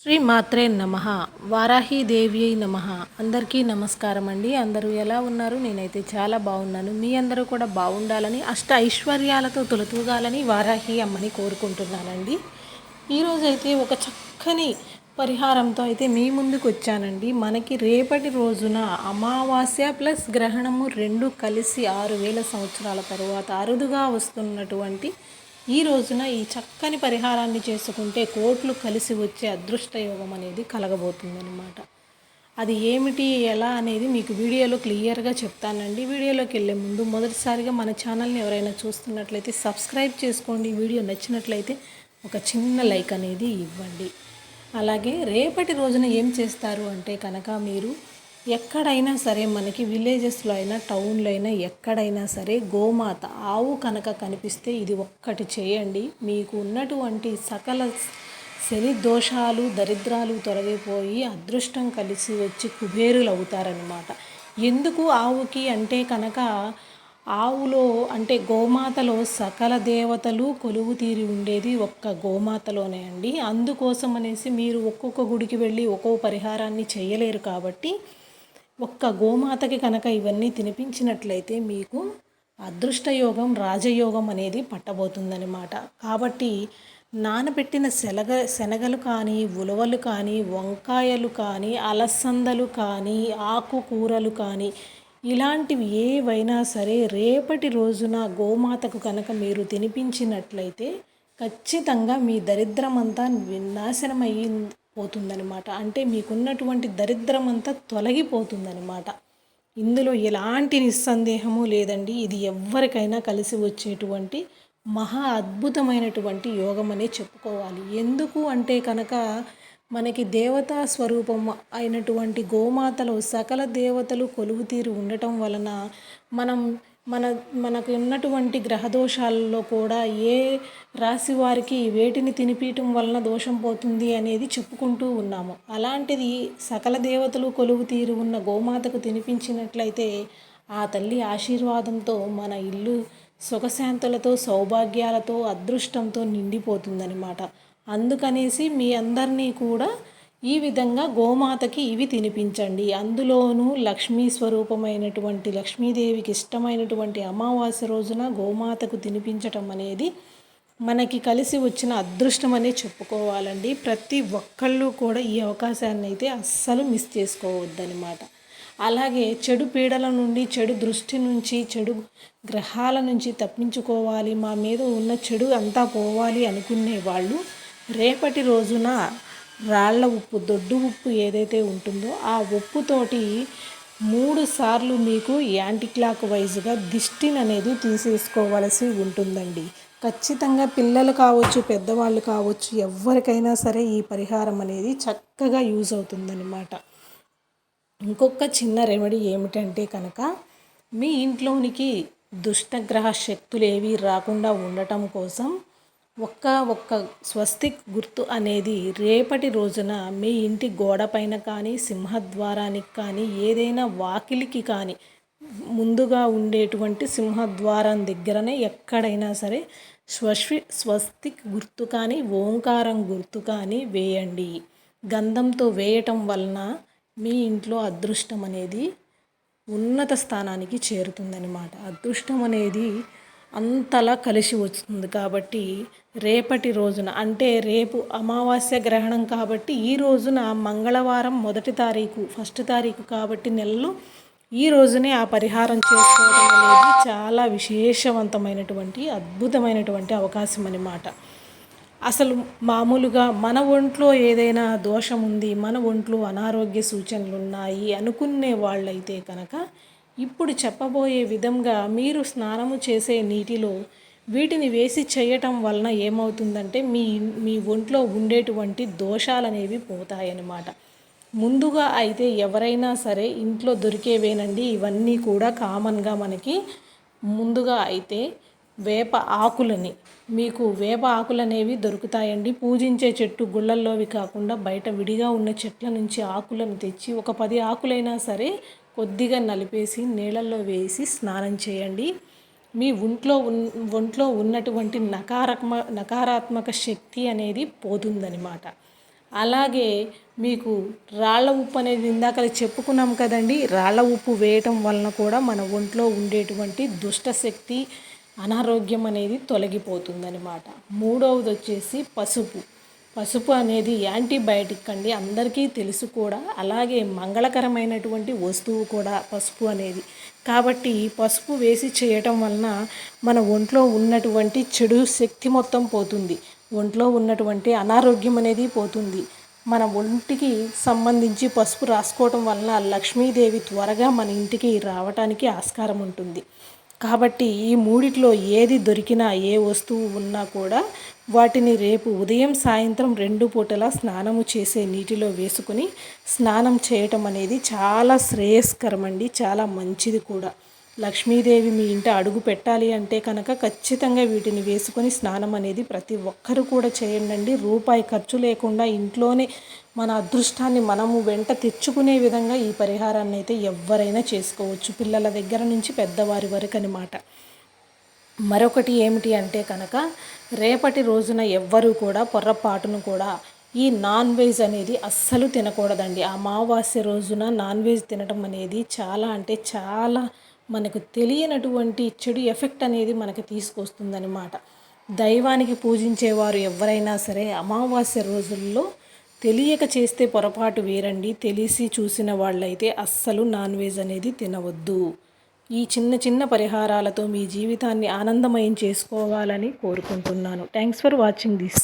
శ్రీ మాత్రే నమ. వారాహీదేవి నమ. అందరికీ నమస్కారం అండి. అందరూ ఎలా ఉన్నారు? నేనైతే చాలా బాగున్నాను. మీ అందరూ కూడా బాగుండాలని అష్ట ఐశ్వర్యాలతో తొలతూగాలని వారాహి అమ్మని కోరుకుంటున్నానండి. ఈరోజైతే ఒక చక్కని పరిహారంతో అయితే మీ ముందుకు వచ్చానండి మనకి రేపటి రోజున అమావాస్య ప్లస్ గ్రహణము రెండు కలిసి ఆరు వేల సంవత్సరాల తరువాత అరుదుగా వస్తున్నటువంటి ఈ రోజున ఈ చక్కని పరిహారాన్ని చేసుకుంటే కోట్లు కలిసి వచ్చే అదృష్ట యోగం అనేది కలగబోతుందన్నమాట. అది ఏమిటి ఎలా అనేది మీకు వీడియోలో క్లియర్గా చెప్తానండి. వీడియోలోకి వెళ్ళే ముందు మొదటిసారిగా మన ఛానల్ని ఎవరైనా చూస్తున్నట్లయితే సబ్స్క్రైబ్ చేసుకోండి. వీడియో నచ్చినట్లయితే ఒక చిన్న లైక్ అనేది ఇవ్వండి. అలాగే రేపటి రోజున ఏం చేస్తారు అంటే కనుక మీరు ఎక్కడైనా సరే మనకి విలేజెస్లో అయినా టౌన్లో అయినా ఎక్కడైనా సరే గోమాత ఆవు కనుక కనిపిస్తే ఇది ఒక్కటి చేయండి. మీకు ఉన్నటువంటి సకల శని దోషాలు దరిద్రాలు తొలగిపోయి అదృష్టం కలిసి వచ్చి కుబేరులు అవుతారనమాట ఎందుకు ఆవుకి అంటే కనుక ఆవులో అంటే గోమాతలో సకల దేవతలు కొలువు తీరి ఉండేది ఒక్క గోమాతలోనే అండి. అందుకోసం అనేసి మీరు ఒక్కొక్క గుడికి వెళ్ళి ఒక్కొక్క పరిహారాన్ని చేయలేరు కాబట్టి ఒక్క గోమాతకి కనుక ఇవన్నీ తినిపించినట్లయితే మీకు అదృష్టయోగం రాజయోగం అనేది పట్టబోతుందనమాట కాబట్టి నానబెట్టిన శనగ శనగలు కానీ ఉలవలు కానీ వంకాయలు కానీ అలసందలు కానీ ఆకుకూరలు కానీ ఇలాంటివి ఏవైనా సరే రేపటి రోజున గోమాతకు కనుక మీరు తినిపించినట్లయితే ఖచ్చితంగా మీ దరిద్రమంతా వినాశనమయ్యి పోతుందనమాట అంటే మీకున్నటువంటి దరిద్రం అంతా తొలగిపోతుందనమాట ఇందులో ఎలాంటి నిస్సందేహము లేదండి. ఇది ఎవరికైనా కలిసి వచ్చేటువంటి మహా అద్భుతమైనటువంటి యోగం అనే చెప్పుకోవాలి. ఎందుకు అంటే కనుక మనకి దేవతా స్వరూపం అయినటువంటి గోమాతలో సకల దేవతలు కొలువు తీరు ఉండటం వలన మనం మన మనకు ఉన్నటువంటి గ్రహదోషాలలో కూడా ఏ రాశి వారికి వేటిని తినిపించటం వలన దోషం పోతుంది అనేది చెప్పుకుంటూ ఉన్నాము. అలాంటిది సకల దేవతలు కొలువు తీరు ఉన్న గోమాతకు తినిపించినట్లయితే ఆ తల్లి ఆశీర్వాదంతో మన ఇల్లు సుఖశాంతులతో సౌభాగ్యాలతో అదృష్టంతో నిండిపోతుందనమాట అందుకనేసి మీ అందరినీ కూడా ఈ విధంగా గోమాతకి ఇవి తినిపించండి. అందులోనూ లక్ష్మీ స్వరూపమైనటువంటి లక్ష్మీదేవికి ఇష్టమైనటువంటి అమావాస్య రోజున గోమాతకు తినిపించటం అనేది మనకి కలిసి వచ్చిన అదృష్టం అనే చెప్పుకోవాలండి. ప్రతి ఒక్కళ్ళు కూడా ఈ అవకాశాన్ని అయితే అస్సలు మిస్ చేసుకోవద్దనమాట అలాగే చెడు పీడల నుండి చెడు దృష్టి నుంచి చెడు గ్రహాల నుంచి తప్పించుకోవాలి. మా మీద ఉన్న చెడు అంతా పోవాలి అనుకునే వాళ్ళు రేపటి రోజున రాళ్ళ ఉప్పు దొడ్డు ఉప్పు ఏదైతే ఉంటుందో ఆ ఉప్పుతోటి మూడు సార్లు మీకు యాంటీ క్లాక్ వైజ్గా దిష్టిని అనేది తీసేసుకోవలసి ఉంటుందండి. ఖచ్చితంగా పిల్లలు కావచ్చు పెద్దవాళ్ళు కావచ్చు ఎవరికైనా సరే ఈ పరిహారం అనేది చక్కగా యూజ్ అవుతుందన్నమాట. ఇంకొక చిన్న రెమెడీ ఏమిటంటే కనుక మీ ఇంట్లోనికి దుష్టగ్రహ శక్తులు ఏవి రాకుండా ఉండటం కోసం ఒక్క ఒక్క స్వస్తిక్ గుర్తు అనేది రేపటి రోజున మీ ఇంటి గోడపైన కానీ సింహద్వారానికి కానీ ఏదైనా వాకిలికి కానీ ముందుగా ఉండేటువంటి సింహద్వారం దగ్గరనే ఎక్కడైనా సరే స్వస్వి స్వస్తిక్ గుర్తు కానీ ఓంకారం గుర్తు కానీ వేయండి. గంధంతో వేయటం వలన మీ ఇంట్లో అదృష్టం అనేది ఉన్నత స్థానానికి చేరుతుందనమాట అదృష్టం అనేది అంతలా కలిసి వస్తుంది కాబట్టి రేపటి రోజున అంటే రేపు అమావాస్య గ్రహణం కాబట్టి ఈ రోజున మంగళవారం మొదటి తారీఖు ఫస్ట్ తారీఖు కాబట్టి నెలలో ఈ రోజునే ఆ పరిహారం చేసుకోవడం అనేది చాలా విశేషవంతమైనటువంటి అద్భుతమైనటువంటి అవకాశం అన్నమాట. అసలు మామూలుగా మన ఒంట్లో ఏదైనా దోషం ఉంది మన ఒంట్లో అనారోగ్య సూచనలు ఉన్నాయి అనుకునే వాళ్ళైతే కనుక ఇప్పుడు చెప్పబోయే విధంగా మీరు స్నానము చేసే నీటిలో వీటిని వేసి చేయటం వలన ఏమవుతుందంటే మీ మీ ఒంట్లో ఉండేటువంటి దోషాలు అనేవి పోతాయన్నమాట. ముందుగా అయితే ఎవరైనా సరే ఇంట్లో దొరికేవేనండి ఇవన్నీ కూడా కామన్గా మనకి ముందుగా అయితే వేప ఆకులని మీకు వేప ఆకులు అనేవి దొరుకుతాయండి. పూజించే చెట్టు గుళ్ళల్లోవి కాకుండా బయట విడిగా ఉన్న చెట్ల నుంచి ఆకులను తెచ్చి ఒక పది ఆకులైనా సరే కొద్దిగా నలిపేసి నీళ్ళల్లో వేసి స్నానం చేయండి. మీ ఒంట్లో ఉన్ ఒంట్లో ఉన్నటువంటి నకారాత్మ నకారాత్మక శక్తి అనేది పోతుందనమాట అలాగే మీకు రాళ్ళ ఉప్పు అనేది ఇందాక చెప్పుకున్నాం కదండి రాళ్ళ ఉప్పు వేయటం వలన కూడా మన ఒంట్లో ఉండేటువంటి దుష్టశక్తి అనారోగ్యం అనేది తొలగిపోతుందనమాట మూడవది వచ్చేసి పసుపు. పసుపు అనేది యాంటీబయాటిక్ అండి అందరికీ తెలుసు కూడా. అలాగే మంగళకరమైనటువంటి వస్తువు కూడా పసుపు అనేది. కాబట్టి పసుపు వేసి చేయటం వలన మన ఒంట్లో ఉన్నటువంటి చెడు శక్తి మొత్తం పోతుంది. ఒంట్లో ఉన్నటువంటి అనారోగ్యం అనేది పోతుంది. మన ఒంటికి సంబంధించి పసుపు రాసుకోవటం వలన లక్ష్మీదేవి త్వరగా మన ఇంటికి రావటానికి ఆస్కారం ఉంటుంది. కాబట్టి ఈ మూడిట్లో ఏది దొరికినా ఏ వస్తువు ఉన్నా కూడా వాటిని రేపు ఉదయం సాయంత్రం రెండు పూటలా స్నానము చేసే నీటిలో వేసుకుని స్నానం చేయటం అనేది చాలా శ్రేయస్కరం అండి చాలా మంచిది కూడా. లక్ష్మీదేవి మీ ఇంట అడుగు పెట్టాలి అంటే కనుక ఖచ్చితంగా వీటిని వేసుకొని స్నానం అనేది ప్రతి ఒక్కరు కూడా చేయండి రూపాయి ఖర్చు లేకుండా ఇంట్లోనే మన అదృష్టాన్ని మనము వెంట తెచ్చుకునే విధంగా ఈ పరిహారాన్ని అయితే ఎవరైనా చేసుకోవచ్చు. పిల్లల దగ్గర నుంచి పెద్దవారి వరకు అనమాట మరొకటి ఏమిటి అంటే కనుక రేపటి రోజున ఎవ్వరూ కూడా పొర్రపాటును కూడా ఈ నాన్ వెజ్ అనేది అస్సలు తినకూడదండి. అమావాస్య రోజున నాన్ వెజ్ తినడం అనేది చాలా అంటే చాలా మనకు తెలియనటువంటి చెడు ఎఫెక్ట్ అనేది మనకు తీసుకొస్తుందన్నమాట. దైవానికి పూజించేవారు ఎవరైనా సరే అమావాస్య రోజుల్లో తెలియక చేస్తే పొరపాటు వేరండి. తెలిసి చూసిన వాళ్ళైతే అస్సలు నాన్ వెజ్ అనేది తినవద్దు. ఈ చిన్న చిన్న పరిహారాలతో మీ జీవితాన్ని ఆనందమయం చేసుకోవాలని కోరుకుంటున్నాను. Thanks for watching this